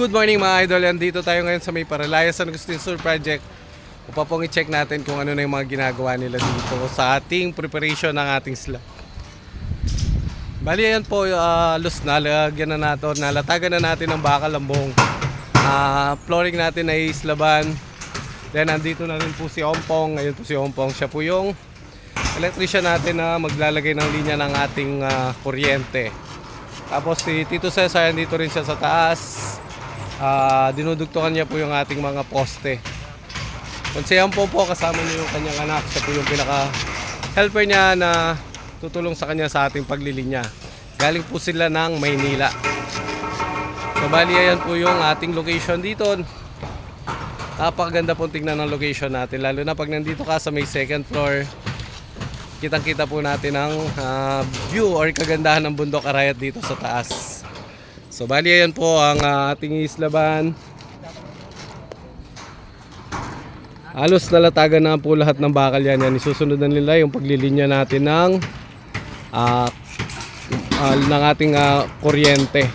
Good morning mga idol. Andito tayo ngayon sa may Paralaya San Agustin Sur Project. Upang pong i-check natin kung ano na yung mga ginagawa nila dito sa ating preparation ng ating slab. Bali yan po, uh, lus na, lagyan na natin, nalatagan na natin ng bakal ang buong ah, flooring natin ay slaban. Then nandito na rin po si Ompong. Ngayon po si Ompong. Siya po yung electrician natin na maglalagay ng linya ng ating ah, kuryente. Tapos si Tito Cesar, dito rin siya sa taas. Ah, dinudugtungan niya po yung ating mga poste. Siya po po, kasama niya yung kanyang anak. Siya po yung pinaka-helper niya na tutulong sa kanya sa ating paglilinya. Galing po sila ng Maynila. So bali yan po yung ating location dito. Napakaganda po tingnan ng location natin. Lalo na pag nandito ka sa may second floor, kitang-kita po natin ang ah, view or kagandahan ng bundok Arayat dito sa taas. So bali yan po ang ah, ating islaban. Halos nalatagan na po lahat ng bakal yan. yan. Isusunod na nila yung paglilinya natin ng ah, ah, ng ating ah, kuryente.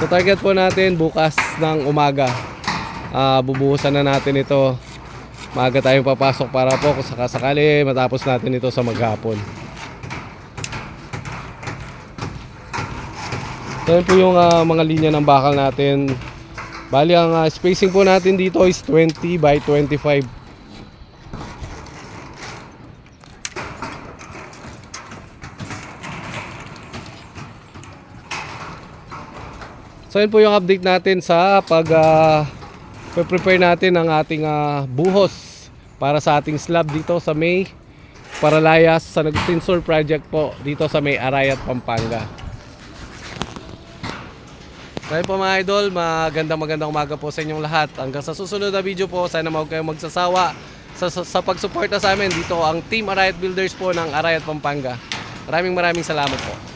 So target po natin bukas ng umaga. Ah, bubuhusan na natin ito. Maaga tayong papasok para po kung sakasakali matapos natin ito sa maghapon. Yun po yung ah, mga linya ng bakal natin. Bali ang ah, spacing po natin dito is 20 by 25. So yun po yung update natin sa pag ah, prepare natin ang ating ah, buhos para sa ating slab dito sa May Paralayas San Agustin Sur Project po dito sa May Arayat, Pampanga. Kaya po mga idol, magandang magandang umaga po sa inyong lahat. Hanggang sa susunod na video po, sana huwag kayong magsasawa sa, sa, sa pagsuporta sa amin. Dito ang Team Arayat Builders po ng Arayat, Pampanga. Maraming maraming salamat po.